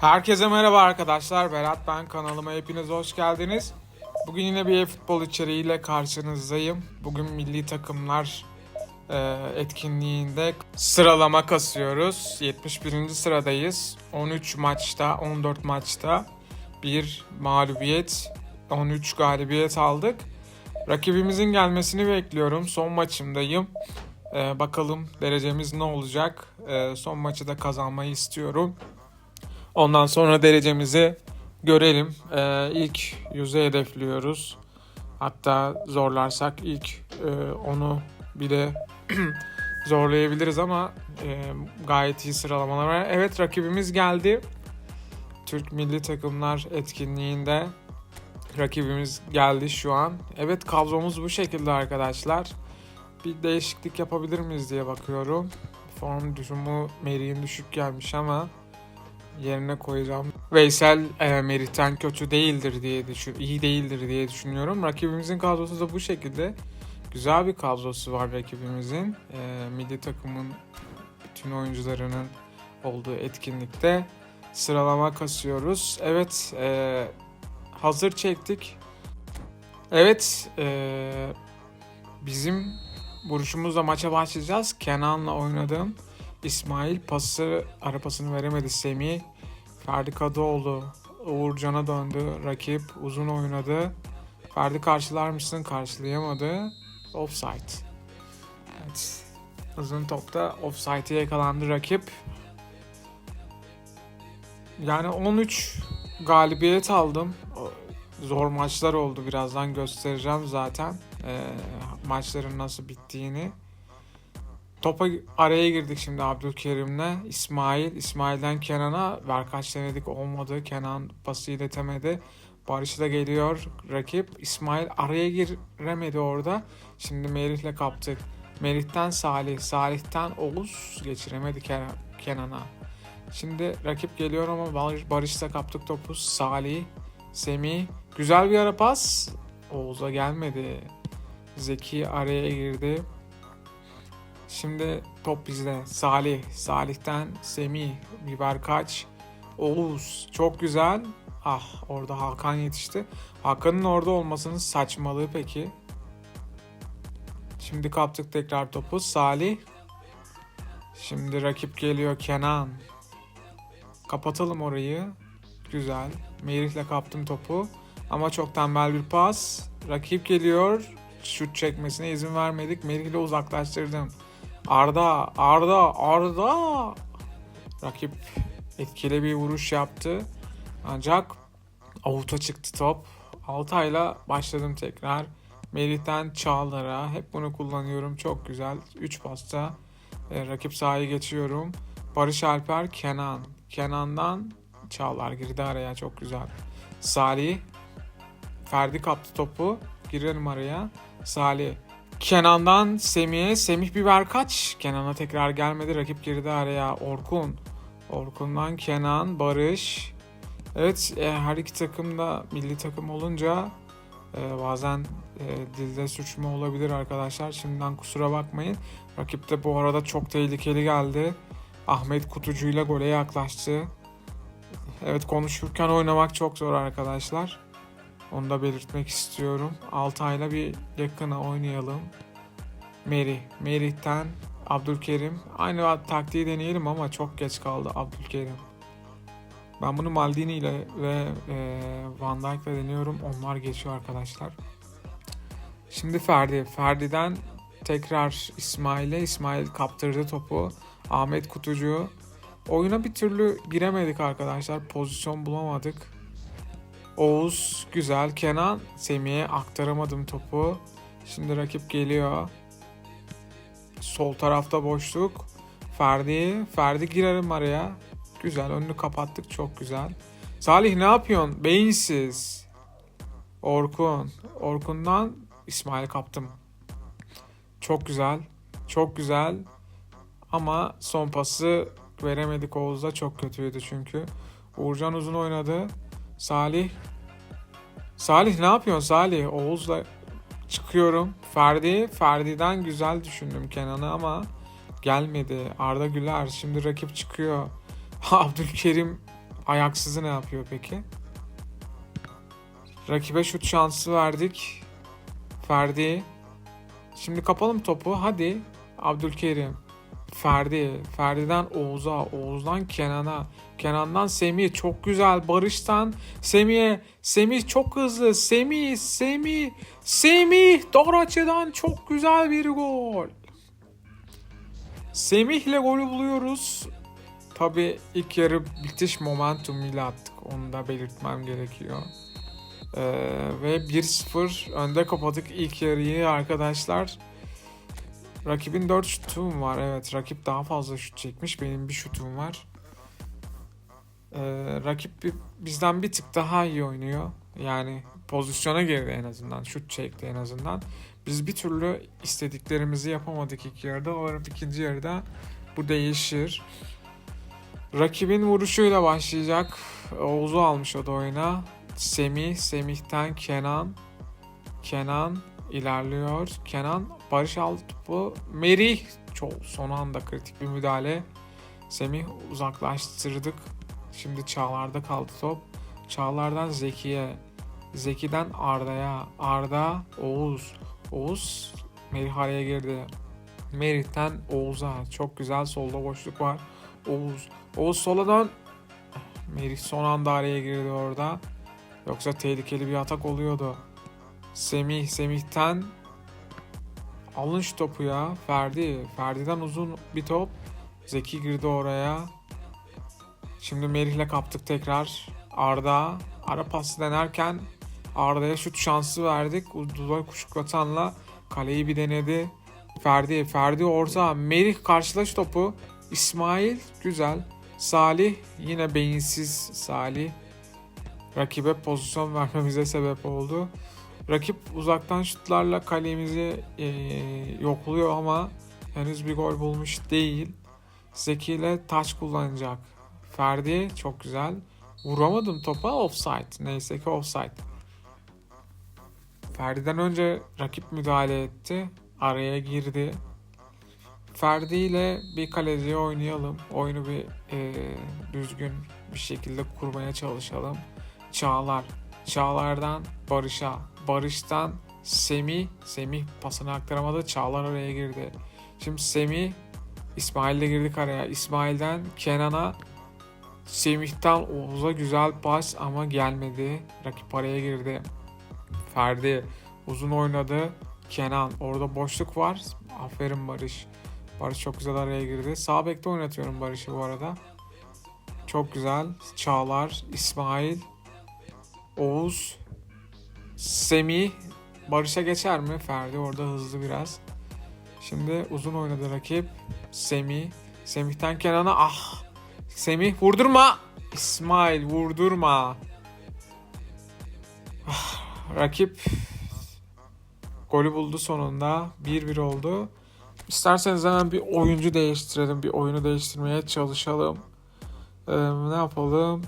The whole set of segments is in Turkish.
Herkese merhaba arkadaşlar. Berat ben kanalıma hepiniz hoş geldiniz. Bugün yine bir futbol içeriğiyle karşınızdayım. Bugün milli takımlar e, etkinliğinde sıralama kasıyoruz. 71. sıradayız. 13 maçta, 14 maçta bir mağlubiyet, 13 galibiyet aldık. Rakibimizin gelmesini bekliyorum. Son maçımdayım. E, bakalım derecemiz ne olacak. E, son maçı da kazanmayı istiyorum. Ondan sonra derecemizi görelim. Ee, ilk yüze hedefliyoruz. Hatta zorlarsak ilk e, onu bile zorlayabiliriz ama e, gayet iyi sıralamalar. Evet rakibimiz geldi. Türk milli takımlar etkinliğinde rakibimiz geldi şu an. Evet kadromuz bu şekilde arkadaşlar. Bir değişiklik yapabilir miyiz diye bakıyorum. Form düşümü Meri'nin düşük gelmiş ama yerine koyacağım. Veysel e, Merih'ten kötü değildir diye düşün, iyi değildir diye düşünüyorum. Rakibimizin kadrosu da bu şekilde. Güzel bir kadrosu var rakibimizin. E, milli takımın bütün oyuncularının olduğu etkinlikte sıralama kasıyoruz. Evet, e, hazır çektik. Evet, e, bizim vuruşumuzla maça başlayacağız. Kenan'la oynadığım İsmail pası ara pasını veremedi Semih. Ferdi Kadıoğlu Uğurcan'a döndü. Rakip uzun oynadı. Ferdi karşılar mısın? Karşılayamadı. Offside. Evet. Uzun topta offside'e yakalandı rakip. Yani 13 galibiyet aldım. Zor maçlar oldu. Birazdan göstereceğim zaten. Ee, maçların nasıl bittiğini. Topa araya girdik şimdi Abdülkerim'le. İsmail, İsmail'den Kenan'a ver kaç denedik olmadı. Kenan pası iletemedi. Barış da geliyor rakip. İsmail araya giremedi orada. Şimdi Merih'le kaptık. Merih'ten Salih, Salih'ten Oğuz geçiremedi Kenan- Kenan'a. Şimdi rakip geliyor ama Barış, Barış'la kaptık topu. Salih, Semih. Güzel bir ara pas. Oğuz'a gelmedi. Zeki araya girdi. Şimdi top bizde. Salih. Salih'ten Semih. Biber kaç. Oğuz. Çok güzel. Ah orada Hakan yetişti. Hakan'ın orada olmasının saçmalığı peki. Şimdi kaptık tekrar topu. Salih. Şimdi rakip geliyor Kenan. Kapatalım orayı. Güzel. Merih'le kaptım topu. Ama çok tembel bir pas. Rakip geliyor. Şut çekmesine izin vermedik. Merih'le uzaklaştırdım. Arda, Arda, Arda. Rakip etkili bir vuruş yaptı. Ancak avuta çıktı top. Altay'la başladım tekrar. Melih'ten Çağlar'a. Hep bunu kullanıyorum. Çok güzel. 3 pasta e, rakip sahayı geçiyorum. Barış Alper, Kenan. Kenan'dan Çağlar girdi araya. Çok güzel. Salih. Ferdi kaptı topu. Girelim araya. Salih. Kenan'dan Semih'e. Semih biber kaç? Kenan'a tekrar gelmedi. Rakip girdi araya. Orkun. Orkun'dan Kenan, Barış. Evet e, her iki takım da milli takım olunca e, bazen e, dilde sürçme olabilir arkadaşlar. Şimdiden kusura bakmayın. Rakip de bu arada çok tehlikeli geldi. Ahmet Kutucu'yla gole yaklaştı. Evet konuşurken oynamak çok zor arkadaşlar. Onu da belirtmek istiyorum. Altay'la bir yakına oynayalım. Merih. Merih'ten Abdülkerim. Aynı taktiği deneyelim ama çok geç kaldı Abdülkerim. Ben bunu Maldini ile ve e, Van Dijk ile deniyorum. Onlar geçiyor arkadaşlar. Şimdi Ferdi. Ferdi'den tekrar İsmail'e. İsmail kaptırdı topu. Ahmet Kutucu. Oyuna bir türlü giremedik arkadaşlar. Pozisyon bulamadık. Oğuz güzel. Kenan Semih'e aktaramadım topu. Şimdi rakip geliyor. Sol tarafta boşluk. Ferdi. Ferdi girerim araya. Güzel. Önünü kapattık. Çok güzel. Salih ne yapıyorsun? Beyinsiz. Orkun. Orkun'dan İsmail kaptım. Çok güzel. Çok güzel. Ama son pası veremedik Oğuz'da. Çok kötüydü çünkü. Uğurcan uzun oynadı. Salih. Salih ne yapıyorsun Salih? Oğuz'la çıkıyorum. Ferdi. Ferdi'den güzel düşündüm Kenan'ı ama gelmedi. Arda Güler. Şimdi rakip çıkıyor. Abdülkerim Ayaksızı ne yapıyor peki? Rakibe şut şansı verdik. Ferdi. Şimdi kapalım topu. Hadi. Abdülkerim. Ferdi. Ferdi'den Oğuz'a. Oğuz'dan Kenan'a. Kenan'dan Semih. Çok güzel. Barış'tan Semih'e. Semih çok hızlı. Semih. Semih. Semih. Doğru açıdan çok güzel bir gol. Semih'le golü buluyoruz. Tabi ilk yarı bitiş momentum ile attık. Onu da belirtmem gerekiyor. Ee, ve 1-0 önde kapadık ilk yarıyı arkadaşlar. Rakibin 4 şutum var. Evet rakip daha fazla şut çekmiş. Benim bir şutum var. Ee, rakip bizden bir tık daha iyi oynuyor. Yani pozisyona girdi en azından. Şut çekti en azından. Biz bir türlü istediklerimizi yapamadık ilk yarıda. Umarım ikinci yarıda bu değişir. Rakibin vuruşuyla başlayacak. Oğuz'u almış o da oyuna. Semih, Semih'ten Kenan. Kenan ilerliyor. Kenan Barış aldı topu. Merih çok son anda kritik bir müdahale. Semih uzaklaştırdık. Şimdi Çağlar'da kaldı top. Çağlar'dan Zeki'ye. Zeki'den Arda'ya. Arda Oğuz. Oğuz Merih araya girdi. Merih'ten Oğuz'a. Çok güzel solda boşluk var. Oğuz. Oğuz sola dön. Merih son anda araya girdi orada. Yoksa tehlikeli bir atak oluyordu. Semih, Semih'ten alın şu topu ya. Ferdi, Ferdi'den uzun bir top. Zeki girdi oraya. Şimdi Merih'le kaptık tekrar. Arda, ara pası denerken Arda'ya şut şansı verdik. Duvar kuşuklatanla kaleyi bir denedi. Ferdi, Ferdi orta. Merih karşılaş topu. İsmail güzel. Salih yine beyinsiz Salih. Rakibe pozisyon vermemize sebep oldu. Rakip uzaktan şutlarla kalemizi eee, yokluyor ama henüz bir gol bulmuş değil. Zeki ile taç kullanacak. Ferdi çok güzel. Vuramadım topa offside. Neyse ki offside. Ferdi'den önce rakip müdahale etti. Araya girdi. Ferdi ile bir kaleciye oynayalım. Oyunu bir e, düzgün bir şekilde kurmaya çalışalım. Çağlar. Çağlar'dan Barış'a. Barış'tan Semih. Semih pasını aktaramadı. Çağlar araya girdi. Şimdi Semih İsmail'le girdik araya. İsmail'den Kenan'a Semih'ten Oğuz'a güzel pas ama gelmedi. Rakip araya girdi. Ferdi uzun oynadı. Kenan orada boşluk var. Aferin Barış. Barış çok güzel araya girdi. Sağ bekte oynatıyorum Barış'ı bu arada. Çok güzel. Çağlar, İsmail, Oğuz, Semih. Barış'a geçer mi? Ferdi orada hızlı biraz. Şimdi uzun oynadı rakip. Semih. Semih'ten Kenan'a ah. Semih vurdurma. İsmail vurdurma. Ah, rakip golü buldu sonunda. 1-1 oldu. İsterseniz hemen bir oyuncu değiştirelim. Bir oyunu değiştirmeye çalışalım. Ee, ne yapalım?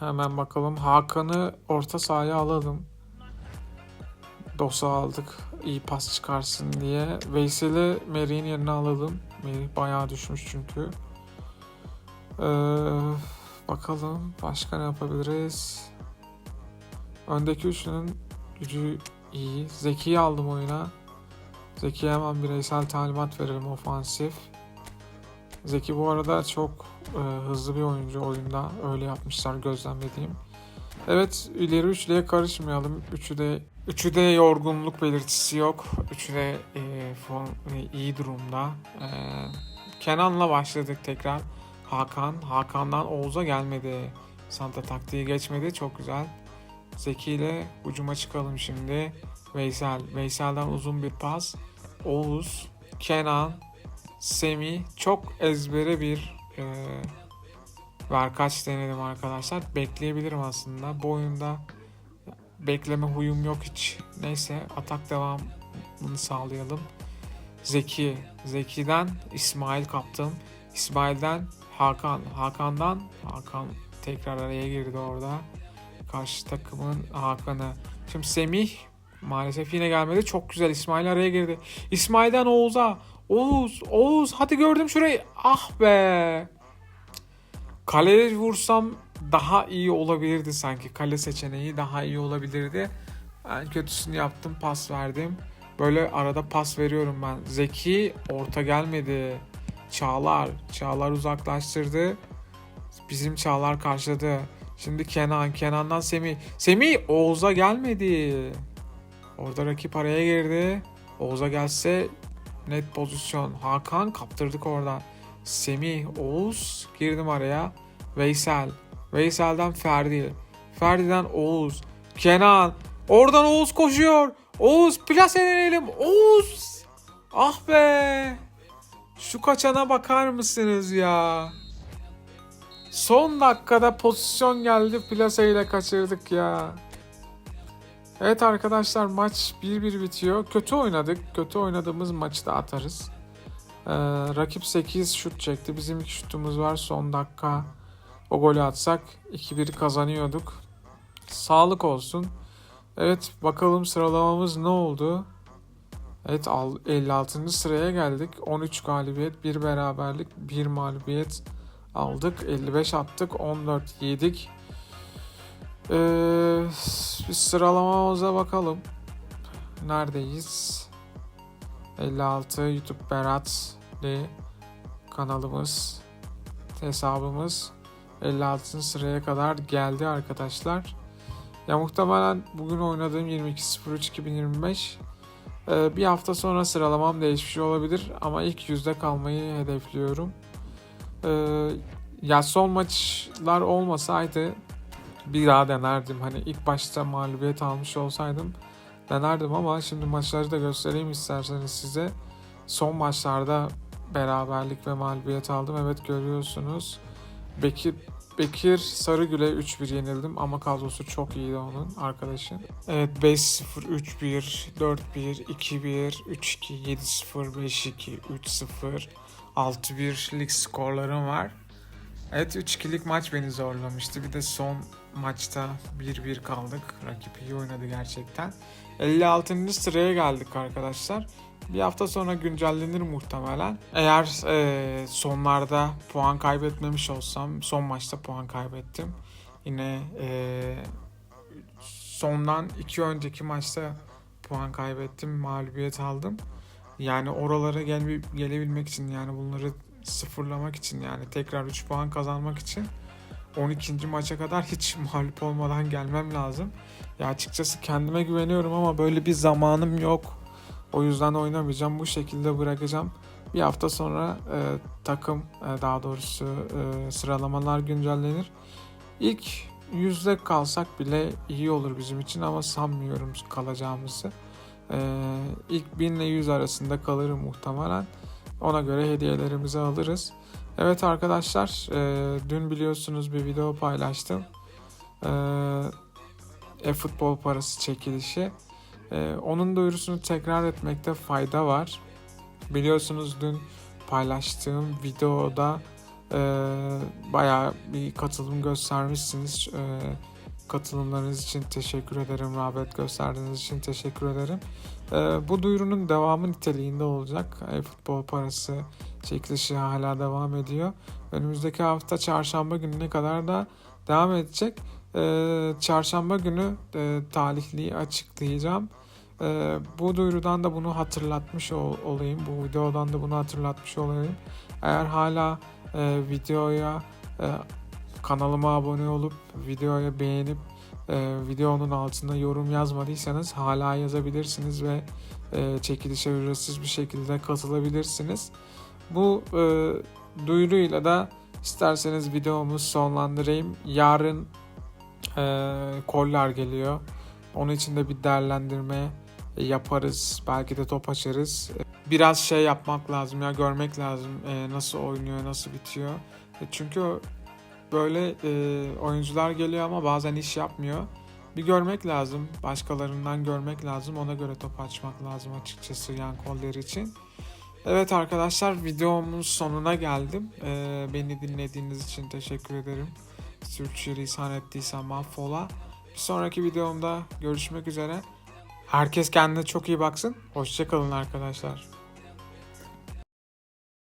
Hemen bakalım. Hakan'ı orta sahaya alalım. Dosa aldık. İyi pas çıkarsın diye. Veysel'i Merih'in yerine alalım. Merih bayağı düşmüş çünkü. Ee, bakalım başka ne yapabiliriz? Öndeki üçlünün gücü iyi. Zeki'yi aldım oyuna. Zeki'ye hemen bireysel talimat verelim ofansif. Zeki bu arada çok e, hızlı bir oyuncu oyunda. Öyle yapmışlar gözlemlediğim. Evet ileri üçlüye karışmayalım. Üçü de üçü de yorgunluk belirtisi yok. Üçü de e, form, e, iyi durumda. E, Kenan'la başladık tekrar. Hakan. Hakan'dan Oğuz'a gelmedi. Santa taktiği geçmedi. Çok güzel. Zeki ile ucuma çıkalım şimdi. Veysel. Veysel'den uzun bir pas. Oğuz, Kenan, Semih. Çok ezbere bir e, verkaç denedim arkadaşlar. Bekleyebilirim aslında. Bu oyunda bekleme huyum yok hiç. Neyse atak devamını sağlayalım. Zeki. Zeki'den İsmail kaptım. İsmail'den Hakan. Hakan'dan Hakan tekrar araya girdi orada. Karşı takımın Hakan'ı. Şimdi Semih maalesef yine gelmedi. Çok güzel İsmail araya girdi. İsmail'den Oğuz'a. Oğuz, Oğuz hadi gördüm şurayı. Ah be. Kaleye vursam daha iyi olabilirdi sanki. Kale seçeneği daha iyi olabilirdi. En kötüsünü yaptım, pas verdim. Böyle arada pas veriyorum ben. Zeki orta gelmedi. Çağlar, Çağlar uzaklaştırdı. Bizim Çağlar karşıladı. Şimdi Kenan, Kenan'dan Semih. Semih Oğuz'a gelmedi. Orada rakip araya girdi. Oğuz'a gelse net pozisyon. Hakan kaptırdık oradan. Semih, Oğuz girdim araya. Veysel. Veysel'den Ferdi. Ferdi'den Oğuz. Kenan. Oradan Oğuz koşuyor. Oğuz plase deneyelim. Oğuz. Ah be. Şu kaçana bakar mısınız ya? Son dakikada pozisyon geldi plaseyle kaçırdık ya. Evet arkadaşlar maç 1-1 bitiyor. Kötü oynadık. Kötü oynadığımız maçı da atarız. Ee, rakip 8 şut çekti. Bizim 2 şutumuz var. Son dakika o golü atsak 2-1 kazanıyorduk. Sağlık olsun. Evet bakalım sıralamamız ne oldu? Evet al- 56. sıraya geldik. 13 galibiyet, 1 beraberlik, 1 mağlubiyet aldık. 55 attık, 14 yedik. Ee, biz sıralamamıza bakalım. Neredeyiz? 56 YouTube Berat de kanalımız, hesabımız 56. sıraya kadar geldi arkadaşlar. Ya muhtemelen bugün oynadığım 22.03.2025 ee, bir hafta sonra sıralamam değişmiş olabilir ama ilk yüzde kalmayı hedefliyorum. Ee, ya son maçlar olmasaydı bir daha denerdim. Hani ilk başta mağlubiyet almış olsaydım denerdim ama şimdi maçları da göstereyim isterseniz size. Son maçlarda beraberlik ve mağlubiyet aldım. Evet görüyorsunuz. Bekir Bekir Sarıgül'e 3-1 yenildim ama kadrosu çok iyiydi onun arkadaşın. Evet 5-0, 3-1, 4-1, 2-1, 3-2, 7-0, 5-2, 3-0, 6-1 lig skorlarım var. Evet 3-2'lik maç beni zorlamıştı. Bir de son maçta 1-1 kaldık. Rakip iyi oynadı gerçekten. 56. sıraya geldik arkadaşlar. Bir hafta sonra güncellenir muhtemelen. Eğer e, sonlarda puan kaybetmemiş olsam, son maçta puan kaybettim. Yine e, sondan iki önceki maçta puan kaybettim, mağlubiyet aldım. Yani oralara gel gelebilmek için yani bunları sıfırlamak için yani tekrar 3 puan kazanmak için 12. maça kadar hiç mağlup olmadan gelmem lazım. Ya açıkçası kendime güveniyorum ama böyle bir zamanım yok. O yüzden oynamayacağım. Bu şekilde bırakacağım. Bir hafta sonra e, takım e, daha doğrusu e, sıralamalar güncellenir. İlk yüzde kalsak bile iyi olur bizim için ama sanmıyorum kalacağımızı. E, ilk 1000 ile 100 arasında kalırım muhtemelen. Ona göre hediyelerimizi alırız. Evet arkadaşlar e, dün biliyorsunuz bir video paylaştım. E, e-futbol parası çekilişi. Ee, onun duyurusunu tekrar etmekte fayda var. Biliyorsunuz dün paylaştığım videoda e, bayağı bir katılım göstermişsiniz. E, katılımlarınız için teşekkür ederim. Rağbet gösterdiğiniz için teşekkür ederim. E, bu duyurunun devamı niteliğinde olacak. E, futbol parası çekilişi hala devam ediyor. Önümüzdeki hafta çarşamba gününe kadar da devam edecek. Ee, çarşamba günü e, talihliyi açıklayacağım. Ee, bu duyurudan da bunu hatırlatmış ol, olayım. Bu videodan da bunu hatırlatmış olayım. Eğer hala e, videoya e, kanalıma abone olup videoya beğenip e, videonun altına yorum yazmadıysanız hala yazabilirsiniz ve e, çekilişe ücretsiz bir şekilde katılabilirsiniz. Bu e, duyuruyla da isterseniz videomu sonlandırayım. Yarın e, koller geliyor. Onun için de bir değerlendirme yaparız. Belki de top açarız. Biraz şey yapmak lazım ya görmek lazım e, nasıl oynuyor, nasıl bitiyor. E, çünkü böyle e, oyuncular geliyor ama bazen iş yapmıyor. Bir görmek lazım. Başkalarından görmek lazım. Ona göre top açmak lazım açıkçası yan kolleri için. Evet arkadaşlar videomun sonuna geldim. Ee, beni dinlediğiniz için teşekkür ederim. Sürçülisan ettiysem affola. Bir sonraki videomda görüşmek üzere. Herkes kendine çok iyi baksın. Hoşçakalın arkadaşlar.